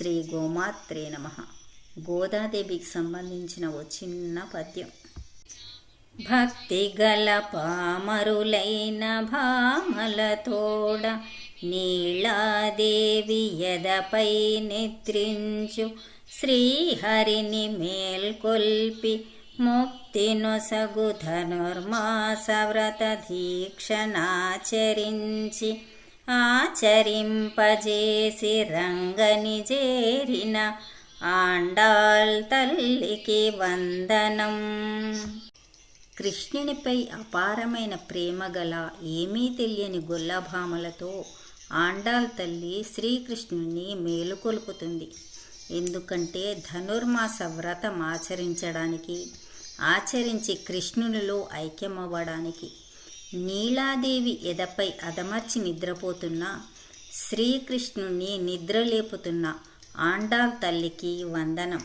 శ్రీ గోమాత్రే నమ. గోదాదేవికి సంబంధించిన ఓ చిన్న పద్యం. భక్తి గల పామరులైన భామలతోడ నీళాదేవి ఎదపై నిద్రించు. శ్రీహరిని మేల్కొల్పి ముక్తి నొసగు ధనుర్మాస వ్రత ఆచరింపజేసి రంగని చేరిన ఆండాల్ తల్లికి వందనం. కృష్ణునిపై అపారమైన ప్రేమ గల ఏమీ తెలియని గొల్లభామలతో ఆండాల్ తల్లి శ్రీకృష్ణుని మేలుకొల్పుతుంది ఎందుకంటే ధనుర్మాస వ్రతం ఆచరించడానికి ఆచరించి కృష్ణునిలో ఐక్యమవ్వడానికి నీలాదేవి ఎదపై అదమర్చి నిద్రపోతున్న శ్రీకృష్ణుణ్ణి నిద్రలేపుతున్న ఆండాల్ తల్లికి వందనం.